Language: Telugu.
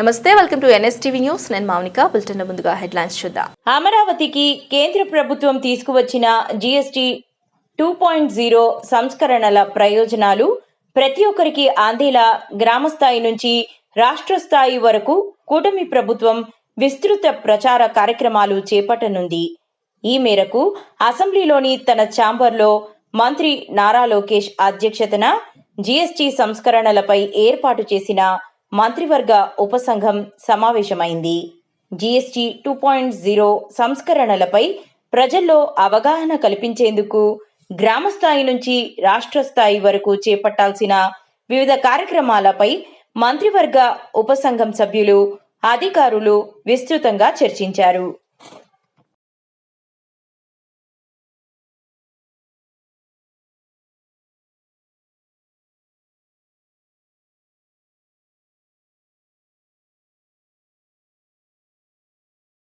నమస్తే వెల్కమ్ టు ఎన్ఎస్టీవీ న్యూస్. నేను మౌనిక బులెటిన్ ముందుగా హెడ్లైన్స్ చూద్దాం. అమరావతికి కేంద్ర ప్రభుత్వం తీసుకువచ్చిన జీఎస్టీ టూ పాయింట్ జీరో సంస్కరణల ప్రయోజనాలు ప్రతి ఒక్కరికి అందేలా గ్రామ స్థాయి నుంచి రాష్ట్ర స్థాయి వరకు కూటమి ప్రభుత్వం విస్తృత ప్రచార కార్యక్రమాలు చేపట్టనుంది. ఈ మేరకు అసెంబ్లీలోని తన ఛాంబర్లో మంత్రి నారా లోకేష్ అధ్యక్షతన జీఎస్టీ సంస్కరణలపై ఏర్పాటు చేసిన మంత్రివర్గ ఉపసంఘం సమావేశమైంది. జీఎస్టీ టూ పాయింట్ జీరో సంస్కరణలపై ప్రజల్లో అవగాహన కల్పించేందుకు గ్రామ స్థాయి నుంచి రాష్ట్ర స్థాయి వరకు చేపట్టాల్సిన వివిధ కార్యక్రమాలపై మంత్రివర్గ ఉపసంఘం సభ్యులు అధికారులు విస్తృతంగా చర్చించారు.